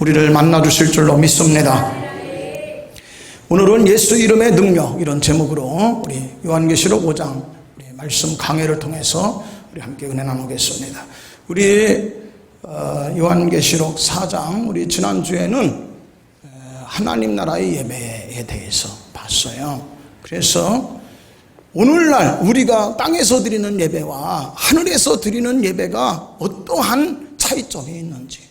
우리를 만나 주실 줄로 믿습니다. 오늘은 예수 이름의 능력 이런 제목으로 우리 요한계시록 5장 우리 말씀 강해를 통해서 우리 함께 은혜 나누겠습니다. 우리 어, 요한계시록 4장 우리 지난 주에는 하나님 나라의 예배에 대해서 봤어요. 그래서 오늘날 우리가 땅에서 드리는 예배와 하늘에서 드리는 예배가 어떠한 차이점이 있는지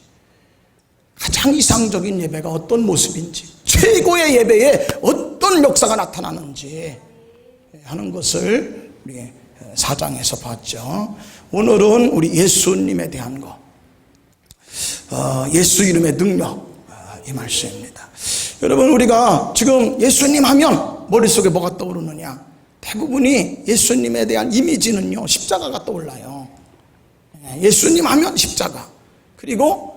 가장 이상적인 예배가 어떤 모습인지 최고의 예배에 어떤 역사가 나타나는지 하는 것을 우리 사장에서 봤죠. 오늘은 우리 예수님에 대한 것, 어, 예수 이름의 능력 어, 이 말씀입니다. 여러분 우리가 지금 예수님 하면 머릿속에 뭐가 떠오르느냐? 대부분이 예수님에 대한 이미지는요 십자가가 떠올라요. 예수님 하면 십자가 그리고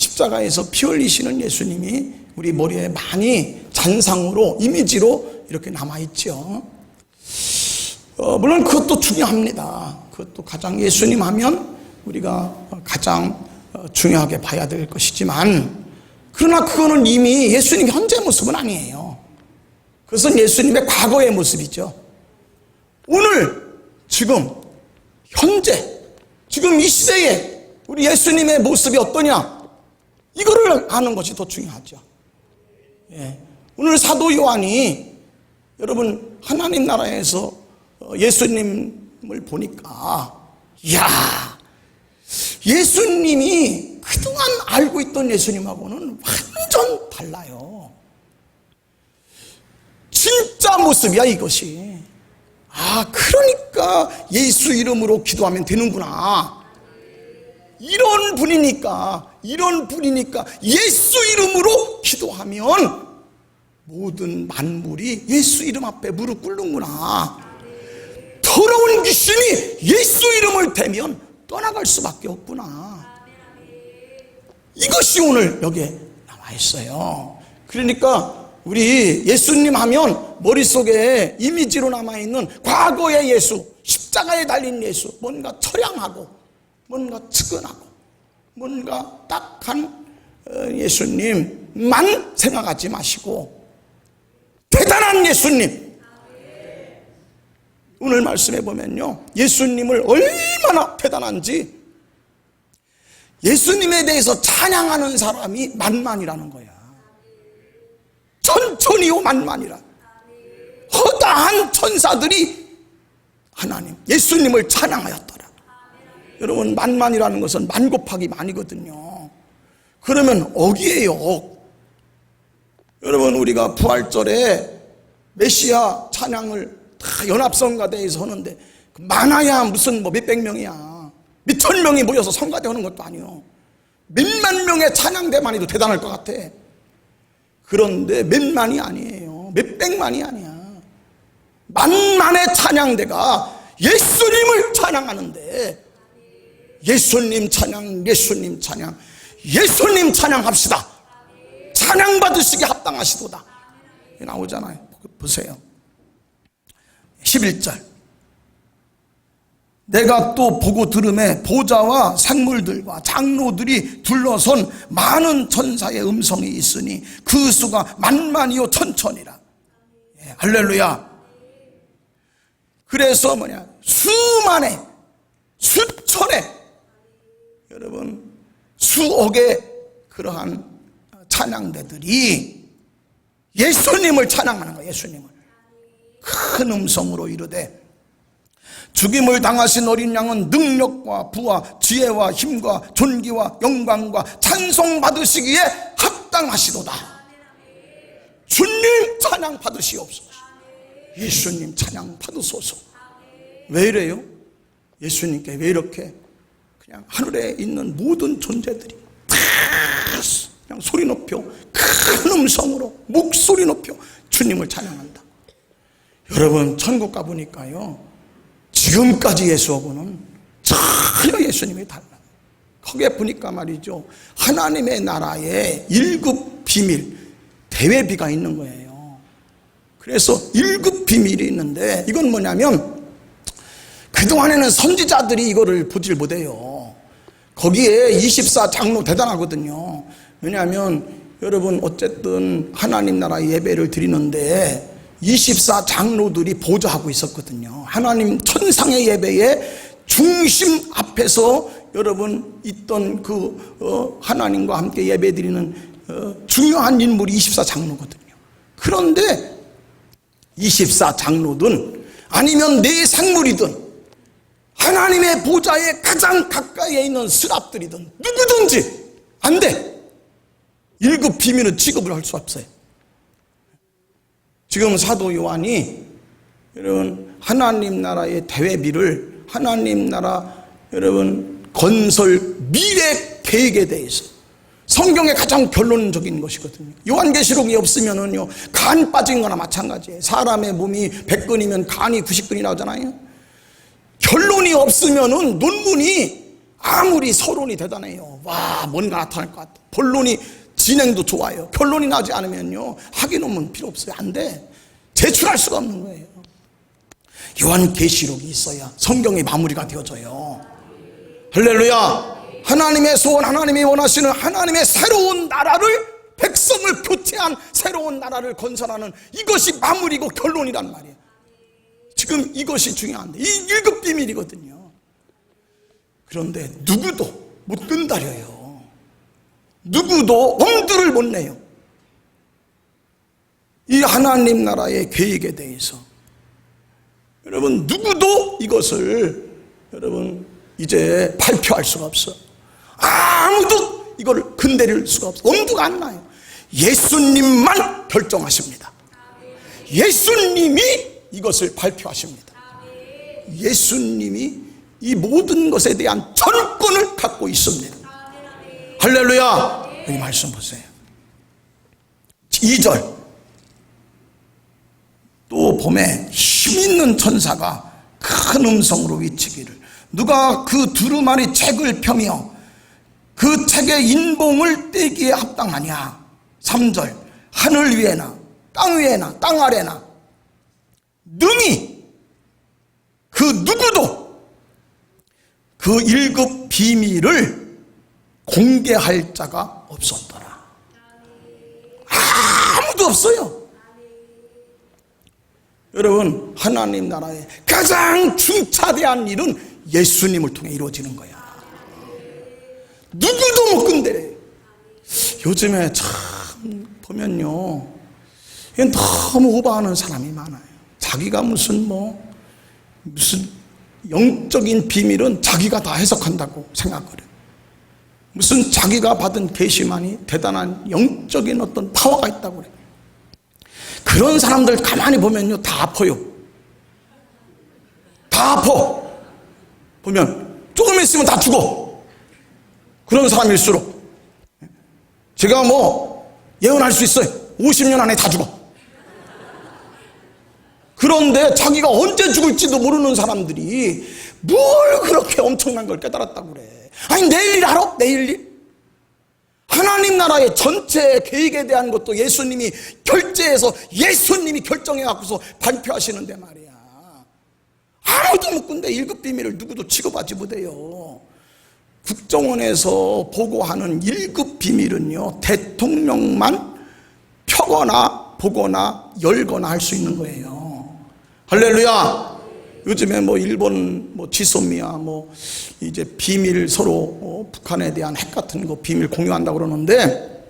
십자가에서 피 흘리시는 예수님이 우리 머리에 많이 잔상으로 이미지로 이렇게 남아 있죠. 어, 물론 그것도 중요합니다. 그것도 가장 예수님 하면 우리가 가장 어, 중요하게 봐야 될 것이지만 그러나 그거는 이미 예수님 현재 모습은 아니에요. 그것은 예수님의 과거의 모습이죠. 오늘 지금 현재 지금 이 시대에 우리 예수님의 모습이 어떠냐 이거를 아는 것이 더 중요하죠. 예. 오늘 사도 요한이 여러분 하나님 나라에서 어, 예수님을 보니까 야 예수님이 그동안 알고 있던 예수님하고는 완전 달라요. 진짜 모습이야 이것이. 아 그러니까 예수 이름으로 기도하면 되는구나. 이런 분이니까 이런 분이니까 예수 이름으로 기도하면 모든 만물이 예수 이름 앞에 무릎 꿇는구나. 더러운 귀신이 예수 이름을 대면 떠나갈 수밖에 없구나. 이것이 오늘 여기에 나와 있어요. 그러니까 우리 예수님 하면 머릿속에 이미지로 남아있는 과거의 예수, 십자가에 달린 예수, 뭔가 처량하고, 뭔가 측은하고, 뭔가 딱한 어, 예수님만 생각하지 마시고, 대단한 예수님, 오늘 말씀해 보면요. 예수님을 얼마나 대단한지 예수님에 대해서 찬양하는 사람이 만만이라는 거야. 천천히요 만만이라. 허다한 천사들이 하나님, 예수님을 찬양하였더라. 여러분, 만만이라는 것은 만 곱하기 만이거든요. 그러면 억이에요, 억. 여러분, 우리가 부활절에 메시아 찬양을 다 연합성가대에서 하는데 많아야 무슨 뭐 몇백 명이야. 몇천 명이 모여서 성가대 하는 것도 아니요. 몇만 명의 찬양대만 해도 대단할 것 같아. 그런데 몇만이 아니에요. 몇백만이 아니야. 만만의 찬양대가 예수님을 찬양하는데 예수님 찬양 예수님 찬양 예수님 찬양합시다. 찬양 받으시기 합당하시도다. 나오잖아요. 보세요. 11절. 내가 또 보고 들음에 보좌와 생물들과 장로들이 둘러선 많은 천사의 음성이 있으니 그 수가 만만이요 천천이라. 예, 할렐루야. 그래서 뭐냐? 수만의 수천의 여러분 수억의 그러한 찬양대들이 예수님을 찬양하는 거예요 예수님을 큰 음성으로 이르되 죽임을 당하신 어린 양은 능력과 부와 지혜와 힘과 존귀와 영광과 찬송 받으시기에 합당하시도다. 주님 찬양 받으시옵소서. 예수님 찬양 받으소서. 왜 이래요? 예수님께 왜 이렇게 그냥 하늘에 있는 모든 존재들이 다 그냥 소리 높여 큰 음성으로 목소리 높여 주님을 찬양한다. 여러분 천국 가보니까요. 지금까지 예수하고는 전혀 예수님이 달라요 거기에 보니까 말이죠. 하나님의 나라에 일급 비밀 대회비가 있는 거예요. 그래서 일급 비밀이 있는데 이건 뭐냐면 그동안에는 선지자들이 이거를 보질 못해요 거기에 24 장로 대단하거든요 왜냐하면 여러분 어쨌든 하나님 나라 예배를 드리는데 24 장로들이 보좌하고 있었거든요. 하나님 천상의 예배의 중심 앞에서 여러분 있던 그 어, 하나님과 함께 예배 드리는 어, 중요한 인물이 24 장로거든요. 그런데 24 장로든 아니면 내 상물이든 하나님의 보좌에 가장 가까이에 있는 스랍들이든 누구든지 안 돼. 일급 비밀은 취급을 할 수 없어요. 지금 사도 요한이 여러분 하나님 나라의 대회비를 하나님 나라 여러분 건설 미래 계획에 대해서 성경의 가장 결론적인 것이거든요. 요한계시록이 없으면은요 간 빠진 거나 마찬가지예요. 사람의 몸이 100근이면 간이 90근이 나오잖아요. 결론이 없으면은 논문이 아무리 서론이 대단해요. 와 뭔가 나타날 것 같아. 본론이 진행도 좋아요. 결론이 나지 않으면요 학위 논문 필요 없어요. 안 돼. 제출할 수가 없는 거예요. 요한 계시록이 있어야 성경이 마무리가 되어져요. 할렐루야. 하나님의 소원, 하나님이 원하시는 하나님의 새로운 나라를 백성을 교체한 새로운 나라를 건설하는 이것이 마무리고 결론이란 말이에요. 지금 이것이 중요한데 이 일급 비밀이거든요. 그런데 누구도 못 끈다려요. 누구도 엄두를 못 내요. 이 하나님 나라의 계획에 대해서 여러분 누구도 이것을 여러분 이제 발표할 수가 없어. 아무도 이걸 건드릴 수가 없어. 엄두가 안 나요. 예수님만 결정하십니다. 예수님이 이것을 발표하십니다. 예수님이 이 모든 것에 대한 전권을 갖고 있습니다. 할렐루야. 여기 말씀 보세요. 2절. 또 봄에 힘있는 천사가 큰 음성으로 외치기를 누가 그 두루마리 책을 펴며 그 책의 인봉을 떼기에 합당하냐 3절 하늘 위에나 땅 위에나 땅 아래나 능히 그 누구도 그 일급 비밀을 공개할 자가 없었더라. 아무도 없어요. 여러분 하나님 나라의 가장 중차대한 일은 예수님을 통해 이루어지는 거야. 누구도 못 건드려 요즘에 참 보면요. 너무 오버하는 사람이 많아요 자기가 무슨 뭐 무슨 영적인 비밀은 자기가 다 해석한다고 생각을 해요 무슨 자기가 받은 계시만이 대단한 영적인 어떤 파워가 있다고 그래요 그런 사람들 가만히 보면요 다 아파요. 다 아파. 보면 조금 있으면 다 죽어. 그런 사람일수록. 제가 뭐 예언할 수 있어요. 50년 안에 다 죽어 그런데 자기가 언제 죽을지도 모르는 사람들이 뭘 그렇게 엄청난 걸 깨달았다고 그래 아니 내일 일 알아? 내일 일? 하나님 나라의 전체 계획에 대한 것도 예수님이 결제해서 예수님이 결정해 갖고서 발표하시는데 말이야. 아무도 못 군데 일급 비밀을 누구도 취급하지 못해요. 국정원에서 보고하는 일급 비밀은요, 대통령만 펴거나 보거나 열거나 할 수 있는 거예요. 할렐루야! 요즘에 뭐 일본 뭐 지소미아 뭐 이제 비밀 서로 어, 북한에 대한 핵 같은 거 비밀 공유한다 그러는데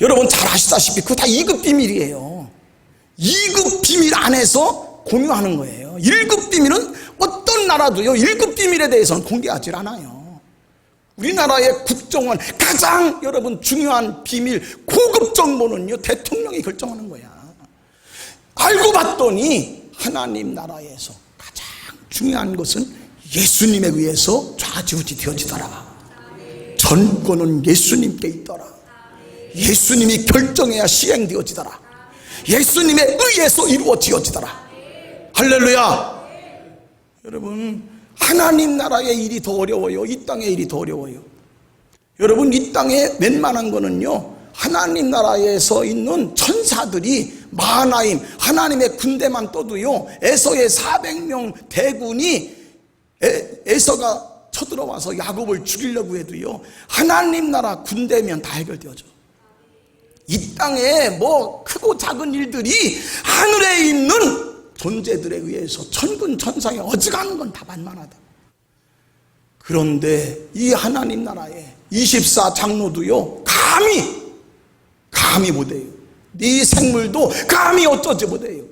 여러분 잘 아시다시피 그거 다 2급 비밀이에요. 2급 비밀 안에서 공유하는 거예요. 1급 비밀은 어떤 나라도요 1급 비밀에 대해서는 공개하지 않아요. 우리나라의 국정원 가장 여러분 중요한 비밀 고급 정보는요 대통령이 결정하는 거야. 알고 봤더니 하나님 나라에서 중요한 것은 예수님에 의해서 좌지우지 되어지더라. 전권은 예수님께 있더라. 예수님이 결정해야 시행되어지더라. 예수님에 의해서 이루어지어지더라. 할렐루야. 여러분 하나님 나라의 일이 더 어려워요. 이 땅의 일이 더 어려워요. 여러분 이 땅에 웬만한 거는요. 하나님 나라에서 있는 천사들이 마하나임 하나님의 군대만 떠도요 에서의 400명 대군이 에, 에서가 쳐들어와서 야곱을 죽이려고 해도요 하나님 나라 군대면 다 해결되어져. 이 땅에 뭐 크고 작은 일들이 하늘에 있는 존재들에 의해서 천군 천상에 어지간한 건 다 만만하다. 그런데 이 하나님 나라에 24 장로도요 감히 감히 못해요. 네 생물도 감히 어쩌지 못해요.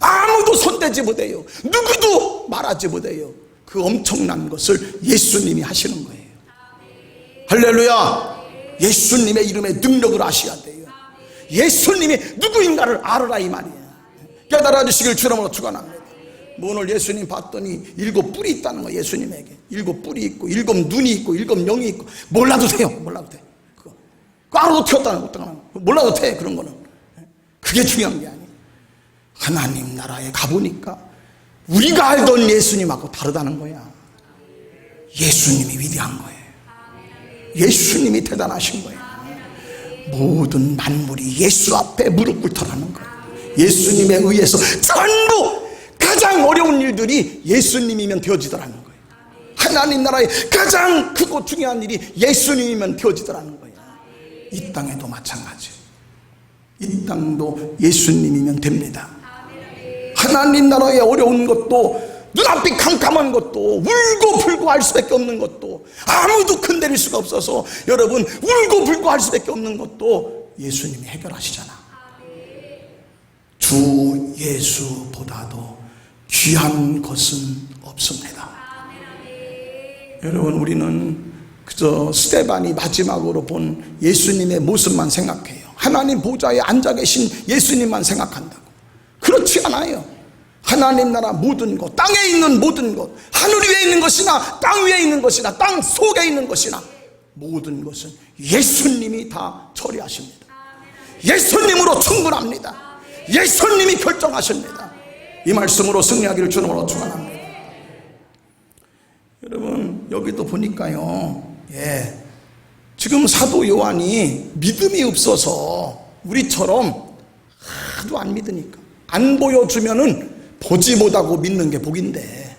아무도 손대지 못해요. 누구도 말하지 못해요. 그 엄청난 것을 예수님이 하시는 거예요. 할렐루야. 예수님의 이름의 능력을 아셔야 돼요. 예수님이 누구인가를 알아라 이 말이에요 깨달아 주시길 주름으로 축원합니다. 뭐 오늘 예수님 봤더니 일곱 뿔이 있다는 거 예수님에게. 일곱 뿔이 있고 일곱 눈이 있고 일곱 영이 있고. 몰라도 돼요 몰라도 돼 꽝으로 튀었다는 것도. 몰라도 돼 그런 거는. 그게 중요한 게 아니에요. 하나님 나라에 가보니까 우리가 알던 예수님하고 다르다는 거야. 예수님이 위대한 거예요. 예수님이 대단하신 거예요. 모든 만물이 예수 앞에 무릎 꿇더라는 거예요. 예수님에 의해서 전부 가장 어려운 일들이 예수님이면 되어지더라는 거예요. 하나님 나라의 가장 크고 중요한 일이 예수님이면 되어지더라는 거예요 이 땅에도 마찬가지. 이 땅도 예수님이면 됩니다. 하나님 나라의 어려운 것도 눈앞이 캄캄한 것도 울고 불고 할 수밖에 없는 것도 아무도 건드릴 수가 없어서 여러분 울고 불고 할 수밖에 없는 것도 예수님이 해결하시잖아. 주 예수보다도 귀한 것은 없습니다. 여러분 우리는 그저 스테반이 마지막으로 본 예수님의 모습만 생각해요. 하나님 보좌에 앉아 계신 예수님만 생각한다고. 그렇지 않아요. 하나님 나라 모든 것 땅에 있는 모든 것 하늘 위에 있는 것이나 땅 위에 있는 것이나 땅 속에 있는 것이나 모든 것은 예수님이 다 처리하십니다. 예수님으로 충분합니다. 예수님이 결정하십니다. 이 말씀으로 승리하기를 주님으로 축원합니다. 여러분 여기도 보니까요 예. 지금 사도 요한이 믿음이 없어서 우리처럼 하도 안 믿으니까 안 보여주면은 보지 못하고 믿는 게 복인데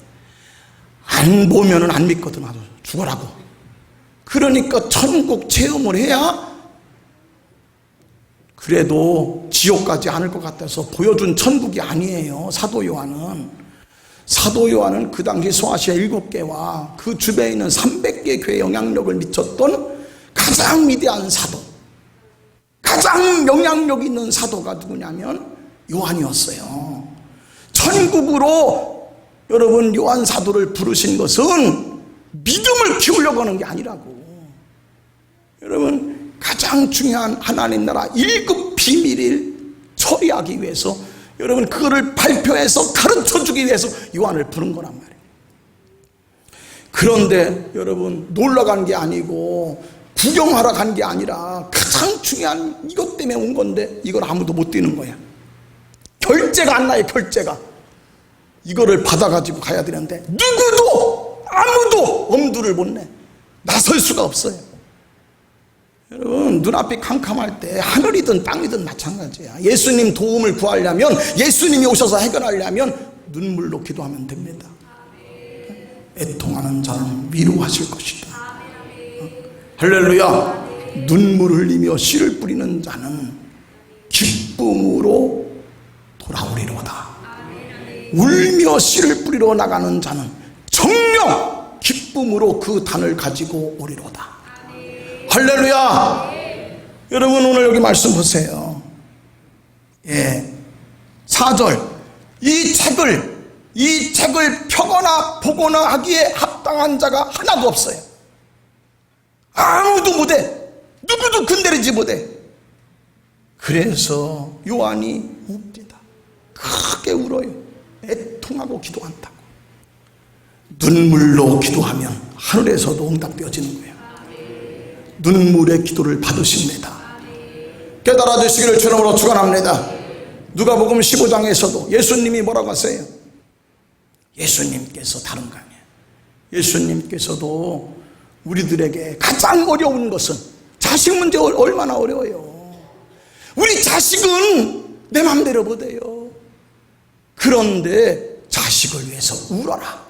안 보면은 안 믿거든 아주. 죽어라고. 그러니까 천국 체험을 해야 그래도 지옥 가지 않을 것 같아서 보여준 천국이 아니에요 사도 요한은 사도 요한은 그 당시 소아시아 일곱 개와 그 주변에 있는 300개 교회 영향력을 미쳤던 가장 위대한 사도 가장 영향력 있는 사도가 누구냐면 요한이었어요. 천국으로 여러분 요한 사도를 부르신 것은 믿음을 키우려고 하는 게 아니라고. 여러분 가장 중요한 하나님 나라 1급 비밀을 처리하기 위해서 여러분 그거를 발표해서 가르쳐 주기 위해서 요한을 부른 거란 말이에요. 그런데 여러분 놀러 간 게 아니고 구경하러 간 게 아니라 가장 중요한 이것 때문에 온 건데 이걸 아무도 못 뛰는 거야. 결제가 안 나요 결제가. 이거를 받아가지고 가야 되는데 누구도 아무도 엄두를 못 내. 나설 수가 없어요 여러분 눈앞이 캄캄할 때 하늘이든 땅이든 마찬가지야. 예수님 도움을 구하려면 예수님이 오셔서 해결하려면 눈물로 기도하면 됩니다. 애통하는 자는 위로하실 것이다. 할렐루야. 눈물 흘리며 씨를 뿌리는 자는 기쁨으로 돌아오리로다. 울며 씨를 뿌리러 나가는 자는 정령 기쁨으로 그 단을 가지고 오리로다 할렐루야. 여러분 오늘 여기 말씀 보세요. 예. 4절. 이 책을 이 책을 펴거나 보거나 하기에 합당한 자가 하나도 없어요. 아무도 못해. 누구도 건드리지 못해. 그래서 요한이 웁니다. 크게 울어요. 애통하고 기도한다고. 눈물로 기도하면 하늘에서도 응답되어지는 거예요 눈물의 기도를 받으십니다. 깨달아 주시기를 주님으로 축원합니다. 누가복음 15장에서도 예수님이 뭐라고 하세요? 예수님께서 다른 거 아니에요 예수님께서도 우리들에게 가장 어려운 것은 자식 문제 얼마나 어려워요. 우리 자식은 내 맘대로 못해요. 그런데 자식을 위해서 울어라.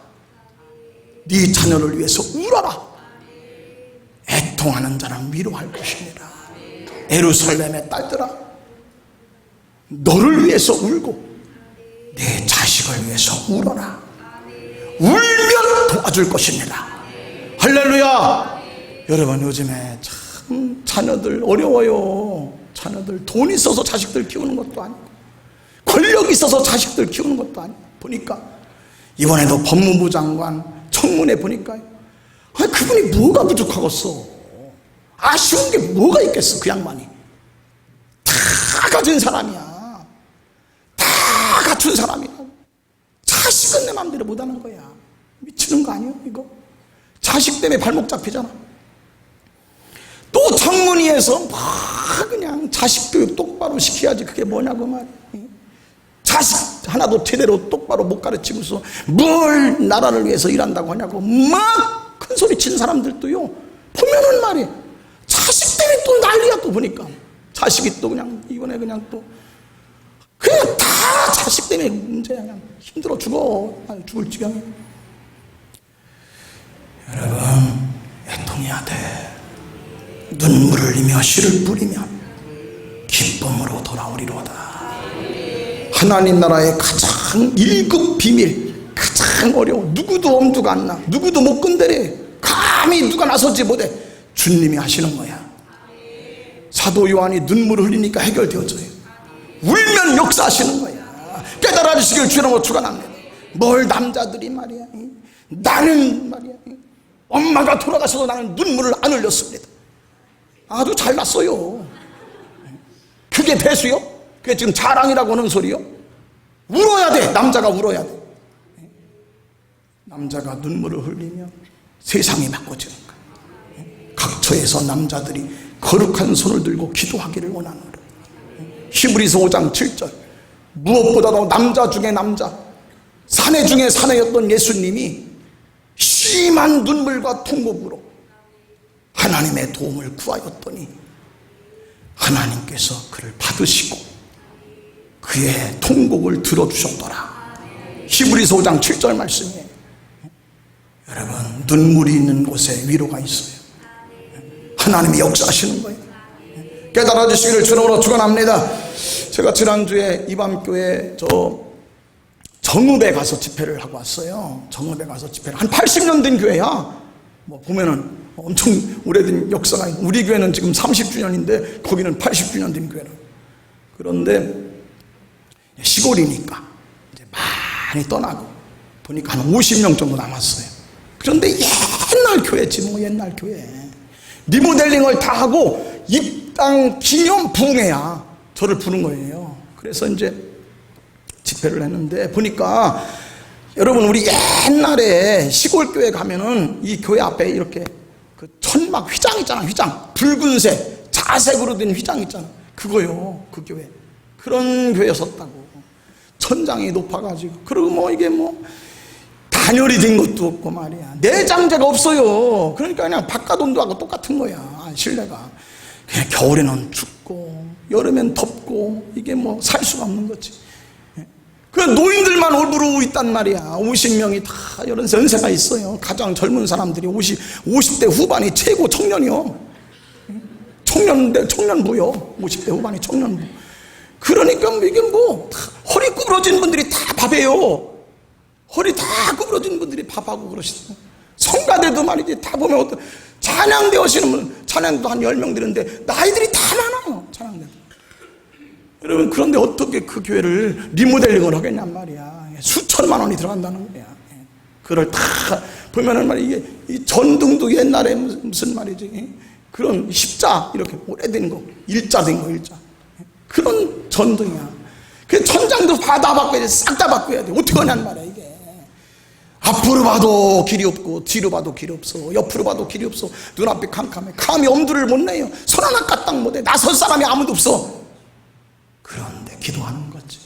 네 자녀를 위해서 울어라 애통하는 자는 위로할 것이니라 에루살렘의 딸들아 너를 위해서 울고 내 자식을 위해서 울어라. 울면 도와줄 것입니다. 할렐루야! 여러분 요즘에 참 자녀들 어려워요. 자녀들 돈 있어서 자식들 키우는 것도 아니고 권력 있어서 자식들 키우는 것도 아니고 보니까 이번에도 법무부 장관 청문회 보니까 아 그분이 뭐가 부족하겠어 아쉬운 게 뭐가 있겠어 그 양반이? 다 가진 사람이야. 다 갖춘 사람이야 자식은 내 마음대로 못하는 거야. 미치는 거 아니에요 이거? 자식 때문에 발목 잡히잖아. 또 청문회에서 막 그냥 자식 교육 똑바로 시켜야지 그게 뭐냐고 말이야. 자식 하나도 제대로 똑바로 못 가르치면서 뭘 나라를 위해서 일한다고 하냐고 막 큰 소리 치는 사람들도요. 보면은 말이야 자식 때문에 또 난리야 또 보니까. 자식이 또 그냥 이번에 그냥 또 그냥 다 자식 때문에 문제야 그냥. 힘들어 죽어. 아니 죽을 지경에 여러분 애통해야 돼. 눈물을 흘리며 씨를 뿌리면 기쁨으로 돌아오리로다. 하나님 나라의 가장 일급 비밀 가장 어려워 누구도 엄두가 안 나. 누구도 못 건드려. 감히 누가 나서지 못해 주님이 하시는 거야. 사도 요한이 눈물을 흘리니까 해결되어져요. 울면 역사하시는 거야. 깨달아 주시길 주라고 축원합니다. 뭘 남자들이 말이야. 나는 말이야. 엄마가 돌아가셔도 나는 눈물을 안 흘렸습니다. 아주 잘났어요. 그게 배수요? 그게 지금 자랑이라고 하는 소리요? 울어야 돼. 남자가 울어야 돼. 남자가 눈물을 흘리면 세상이 바꿔지는 거야 각처에서 남자들이 거룩한 손을 들고 기도하기를 원하노라. 히브리서 5장 7절. 무엇보다도 남자 중에 남자 사내 중에 사내였던 예수님이 심한 눈물과 통곡으로 하나님의 도움을 구하였더니 하나님께서 그를 받으시고 그의 통곡을 들어주셨더라. 히브리서 5장 7절 말씀이에요 여러분 눈물이 있는 곳에 위로가 있어요 하나님이 역사하시는 거예요. 깨달아 주시기를 주님으로 축원합니다. 제가 지난주에 이밤교회 저 정읍에 가서 집회를 하고 왔어요. 정읍에 가서 집회를. 한 80년 된 교회야. 뭐 보면은 엄청 오래된 역사가 있고 우리 교회는 지금 30주년인데 거기는 80주년 된 교회라 그런데 시골이니까 이제 많이 떠나고 보니까 한 50명 정도 남았어요. 그런데 옛날 교회지 뭐 옛날 교회 리모델링을 다 하고 입당 기념 부흥회야 저를 부른 거예요. 그래서 이제 집회를 했는데 보니까 여러분 우리 옛날에 시골 교회 가면은 이 교회 앞에 이렇게 그 천막 휘장 있잖아 휘장. 붉은색 자색으로 된 휘장 있잖아. 그거요 그 교회. 그런 교회였었다고. 천장이 높아가지고. 그리고 뭐 이게 뭐 단열이 된 것도 없고 말이야. 내장재가 없어요. 그러니까 그냥 바깥 온도하고 똑같은 거야 실내가. 그냥 겨울에는 춥고 여름엔 덥고 이게 뭐 살 수가 없는 거지. 그 노인들만 올부로 있단 말이야. 50명이 다 이런 연세가 있어요. 가장 젊은 사람들이 50, 50대 후반이 최고 청년이요. 청년대 청년부요 50대 후반이 청년부 그러니까 뭐 이게 뭐 허리 구부러진 분들이 다 밥해요 허리 다 구부러진 분들이 밥하고 그러시죠 성가대도 말이지 다 보면 어떤 찬양대 하시는 분 찬양도 한 10명 되는데 나이들이 다 많아요 찬양대 여러분 그런데 어떻게 그 교회를 리모델링을 하겠냔 말이야. 수천만 원이 들어간다는 거야. 그걸 다 보면은 말이야 이 전등도 옛날에 무슨, 말이지 그런 십자 이렇게 오래된 거 일자 된 거 일자. 그런 전등이야. 그 천장도 다 바꿔야 돼 싹 다 바꿔야 돼. 어떻게 하냔 말이야 앞으로 봐도 길이 없고 뒤로 봐도 길이 없어 옆으로 봐도 길이 없어 눈앞이 캄캄해 감히 엄두를 못 내요 손 하나 까딱 못해 나설 사람이 아무도 없어 그런데 기도하는 거지.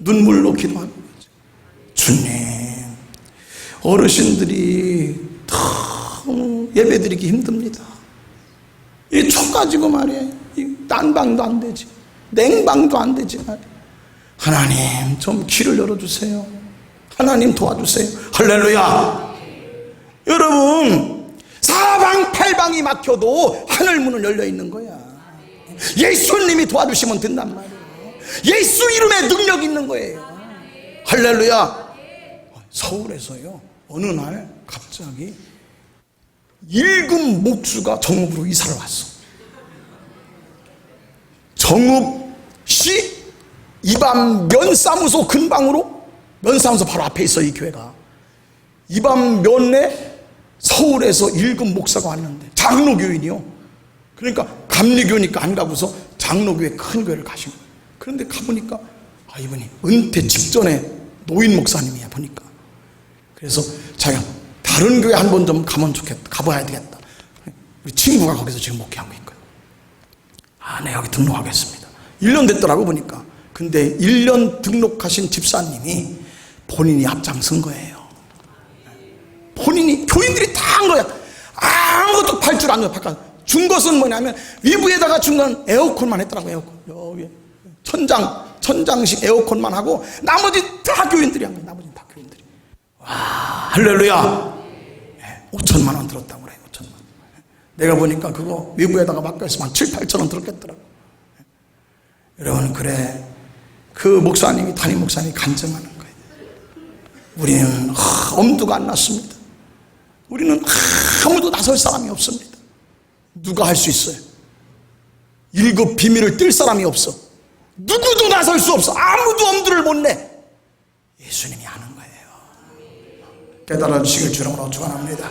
눈물로 기도하는 거지. 주님, 어르신들이 너무 예배드리기 힘듭니다. 이초 가지고 말이야. 이 난방도 안 되지. 냉방도 안 되지 말이야. 하나님, 좀 길을 열어주세요. 하나님 도와주세요. 할렐루야. 여러분 사방팔방이 막혀도 하늘 문은 열려 있는 거야. 예수님이 도와주시면 된단 말이에요. 예수 이름에 능력 있는 거예요. 할렐루야. 서울에서요 어느 날 갑자기 일금 목수가 정읍으로 이사를 왔어. 정읍시 이밤 면사무소 근방으로 면사무소 바로 앞에 있어 이 교회가. 이 밤 면에 서울에서 일금 목사가 왔는데 장로교인이요. 그러니까 감리교니까 안 가고서 장로교회 큰 교회를 가신 거예요. 그런데 가보니까 아 이분이 은퇴 직전에 노인 목사님이야 보니까. 그래서 자기가 다른 교회 한 번 좀 가면 좋겠다 가봐야 되겠다. 우리 친구가 거기서 지금 목회하고 있거든. 아, 네, 여기 등록하겠습니다. 1년 됐더라고 보니까. 근데 1년 등록하신 집사님이 본인이 앞장선 거예요. 본인이, 교인들이 다 한 거야. 아무것도 팔 줄 아는 거야. 준 것은 뭐냐면, 위부에다가 준 건 에어컨만 했더라고, 에어컨. 여기. 천장, 천장식 에어컨만 하고, 나머지 다 교인들이 한 거야, 나머지 다 교인들이. 와, 할렐루야. 5천만 원 들었다고 그래, 5천만 원. 내가 보니까 그거 외부에다가 바꿔서 한 7, 8천 원 들었겠더라고. 여러분, 그래. 그 목사님이, 담임 목사님이 간증하는. 우리는 하, 엄두가 안 났습니다. 우리는 아무도 나설 사람이 없습니다. 누가 할 수 있어요? 일곱 비밀을 뜰 사람이 없어. 누구도 나설 수 없어. 아무도 엄두를 못 내. 예수님이 하는 거예요. 깨달아 주시길 주름으로 축원합니다.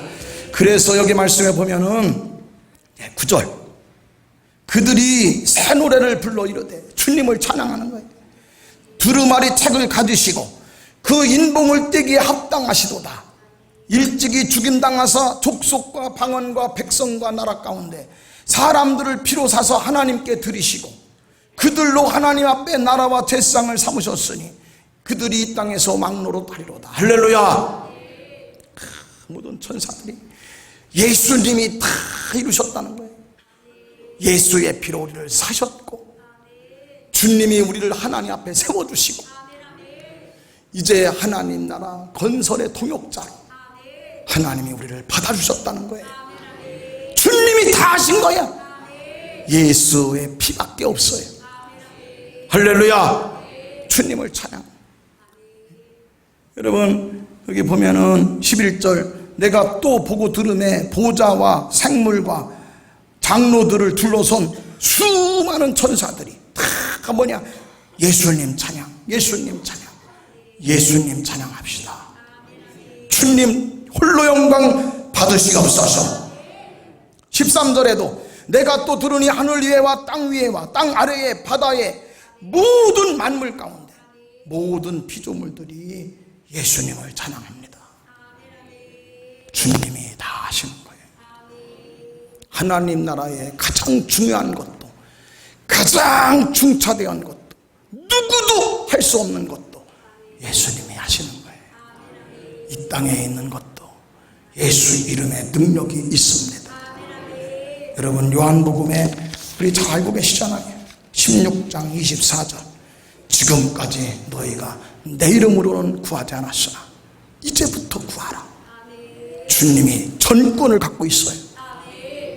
그래서 여기 말씀에 보면은 9절 그들이 새 노래를 불러 이르되 주님을 찬양하는 거예요. 두루마리 책을 가지시고 그 인봉을 떼기에 합당하시도다. 일찍이 죽임당하사 족속과 방언과 백성과 나라 가운데 사람들을 피로 사서 하나님께 드리시고 그들로 하나님 앞에 나라와 제상을 삼으셨으니 그들이 이 땅에서 막노로 다리로다. 할렐루야. 모든 천사들이 예수님이 다 이루셨다는 거예요. 예수의 피로 우리를 사셨고 주님이 우리를 하나님 앞에 세워주시고 이제 하나님 나라 건설의 동역자로 하나님이 우리를 받아주셨다는 거예요. 주님이 다 하신 거야. 예수의 피밖에 없어요. 할렐루야. 주님을 찬양. 여러분 여기 보면은 11절 내가 또 보고 들음에 보좌와 생물과 장로들을 둘러선 수많은 천사들이 다 뭐냐 예수님 찬양 예수님 찬양 예수님 찬양합시다 주님 홀로 영광 받으시옵소서 13절에도 내가 또 들으니 하늘 위에와 땅 위에와 땅 아래에 바다에 모든 만물 가운데 모든 피조물들이 예수님을 찬양합니다. 주님이 다 하시는 거예요. 하나님 나라의 가장 중요한 것도 가장 중차대한 것도 누구도 할 수 없는 것도 예수님이 하시는 거예요. 이 땅에 있는 것도 예수 이름의 능력이 있습니다. 여러분 요한복음에 우리 잘 알고 계시잖아요. 16장 24절 지금까지 너희가 내 이름으로는 구하지 않았으나 이제부터 구하라. 주님이 전권을 갖고 있어요.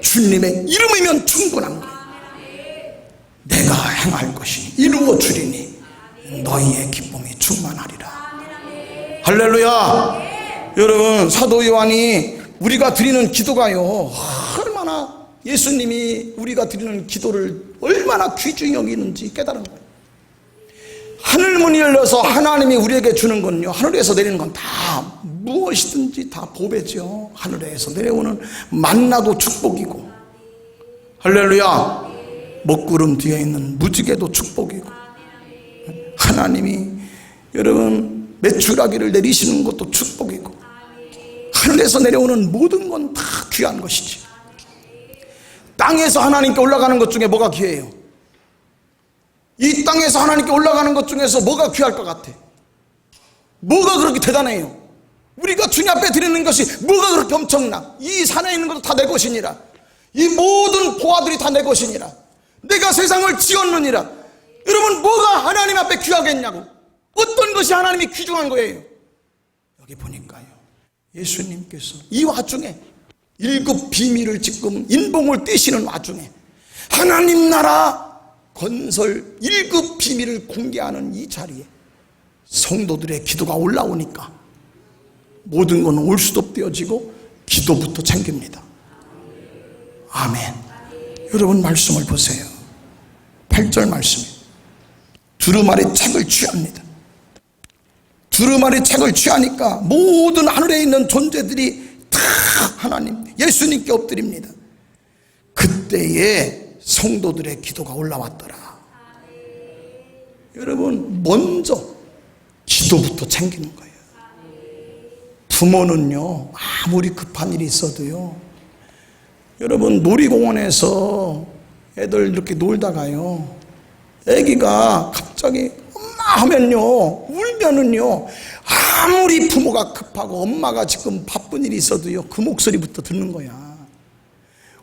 주님의 이름이면 충분한 거예요. 내가 행할 것이 이루어 주리니 너희의 기쁨이 충만하리라. 할렐루야. 여러분 사도 요한이 우리가 드리는 기도가요 얼마나 예수님이 우리가 드리는 기도를 얼마나 귀중히 여기는지 깨달은 거예요. 하늘 문이 열려서 하나님이 우리에게 주는 건요 하늘에서 내리는 건 다 무엇이든지 다 보배죠 하늘에서 내려오는 만나도 축복이고 할렐루야 먹구름 뒤에 있는 무지개도 축복이고 하나님이 여러분 매출하기를 내리시는 것도 축복이고 하늘에서 내려오는 모든 건 다 귀한 것이지 땅에서 하나님께 올라가는 것 중에 뭐가 귀해요? 이 땅에서 하나님께 올라가는 것 중에서 뭐가 귀할 것 같아? 뭐가 그렇게 대단해요? 우리가 주님 앞에 드리는 것이 뭐가 그렇게 엄청나? 이 산에 있는 것도 다 내 것이니라. 이 모든 보아들이 다 내 것이니라. 내가 세상을 지었느니라. 여러분 뭐가 하나님 앞에 귀하겠냐고? 어떤 것이 하나님이 귀중한 거예요? 여기 보니까요. 예수님께서 이 와중에 일곱 비밀을 지금 인봉을 떼시는 와중에 하나님 나라 건설 일곱 비밀을 공개하는 이 자리에 성도들의 기도가 올라오니까 모든 건 올 수도 되어지고 기도부터 챙깁니다. 아멘. 여러분 말씀을 보세요. 8절 말씀이에요. 두루마리 책을 취합니다. 두루마리 책을 취하니까 모든 하늘에 있는 존재들이 다 하나님, 예수님께 엎드립니다. 그때에 성도들의 기도가 올라왔더라. 여러분, 먼저 기도부터 챙기는 거예요. 부모는요, 아무리 급한 일이 있어도요, 여러분, 놀이공원에서 애들 이렇게 놀다가요, 애기가 갑자기 하면요, 울면은요, 아무리 부모가 급하고 엄마가 지금 바쁜 일이 있어도요, 그 목소리부터 듣는 거야.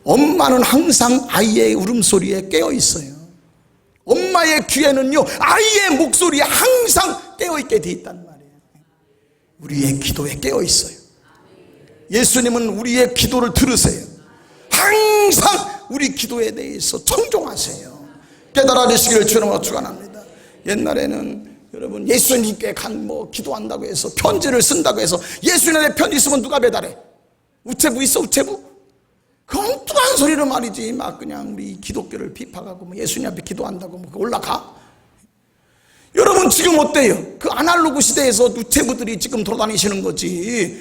엄마는 항상 아이의 울음소리에 깨어 있어요. 엄마의 귀에는요, 아이의 목소리에 항상 깨어 있게 돼 있단 말이에요. 우리의 기도에 깨어 있어요. 예수님은 우리의 기도를 들으세요. 항상 우리 기도에 대해서 청종하세요. 깨달아지시기를 주님으로 축원합니다. 옛날에는 여러분 예수님께 간 뭐 기도한다고 해서 편지를 쓴다고 해서 예수님의 편지 있으면 누가 배달해? 우체부 있어 우체부? 그 엉뚱한 소리를 말이지 막 그냥 우리 기독교를 비판하고 뭐 예수님 앞에 기도한다고 뭐 올라가? 여러분 지금 어때요? 그 아날로그 시대에서 우체부들이 지금 돌아다니시는 거지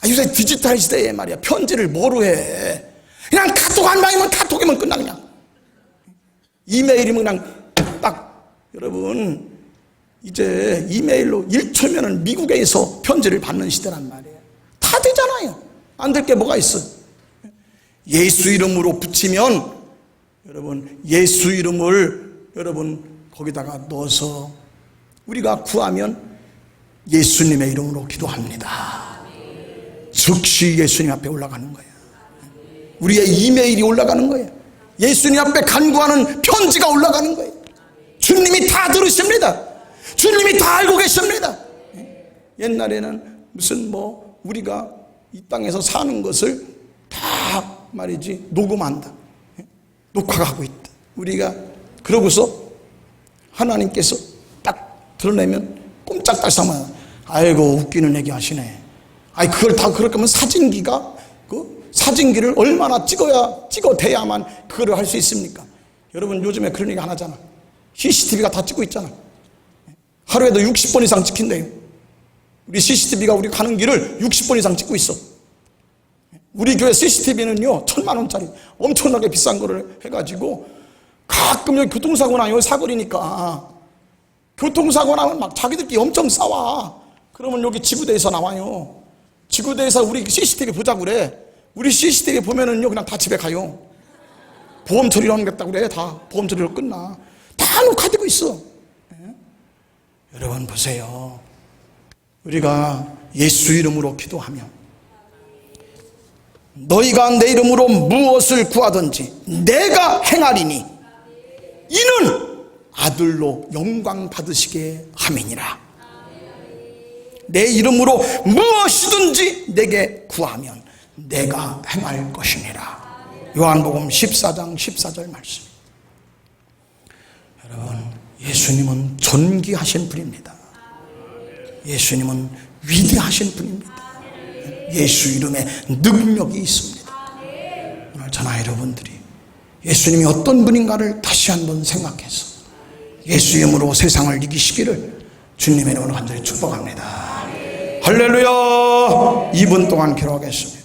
아, 요새 디지털 시대에 말이야 편지를 뭐로 해 그냥 카톡 한 방이면 카톡이면 끝나 그냥 이메일이면 그냥 딱 여러분 이제 이메일로 1초면은 미국에서 편지를 받는 시대란 말이에요 다 되잖아요 안 될 게 뭐가 있어 예수 이름으로 붙이면 여러분 예수 이름을 여러분 거기다가 넣어서 우리가 구하면 예수님의 이름으로 기도합니다. 즉시 예수님 앞에 올라가는 거예요. 우리의 이메일이 올라가는 거예요. 예수님 앞에 간구하는 편지가 올라가는 거예요. 주님이 다 들으십니다. 주님이 다 알고 계십니다. 옛날에는 무슨 뭐 우리가 이 땅에서 사는 것을 다 말이지 녹음한다. 녹화하고 있다. 우리가 그러고서 하나님께서 딱 드러내면 꼼짝달싹만 아이고 웃기는 얘기 하시네. 아이 그걸 다 그럴 거면 사진기가 그 사진기를 얼마나 찍어야 찍어대야만 그거를 할 수 있습니까? 여러분 요즘에 그런 얘기 하나잖아. CCTV가 다 찍고 있잖아. 하루에도 60번 이상 찍힌대요. 우리 CCTV가 우리 가는 길을 60번 이상 찍고 있어. 우리 교회 CCTV는요, 천만 원짜리 엄청나게 비싼 거를 해가지고 가끔 여기 교통사고 나요. 사거리니까. 교통사고 나면 막 자기들끼리 엄청 싸워. 그러면 여기 지구대에서 나와요. 지구대에서 우리 CCTV 보자고 그래. 우리 CCTV 보면은요, 그냥 다 집에 가요. 보험 처리로 하겠다고 그래. 다 보험 처리로 끝나. 다 녹화되고 있어. 예? 여러분 보세요. 우리가 예수 이름으로 기도하면 너희가 내 이름으로 무엇을 구하든지 내가 행하리니 이는 아들로 영광 받으시게 함이니라. 내 이름으로 무엇이든지 내게 구하면 내가 행할 것이니라. 요한복음 14장 14절 말씀. 여러분, 예수님은 존귀하신 분입니다. 예수님은 위대하신 분입니다. 예수 이름에 능력이 있습니다. 오늘 저나 여러분들이 예수님이 어떤 분인가를 다시 한번 생각해서 예수 이름으로 세상을 이기시기를 주님의 이름으로 간절히 축복합니다. 할렐루야! 2분 동안 기도하겠습니다.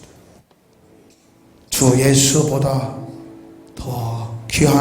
주 예수보다 더 귀한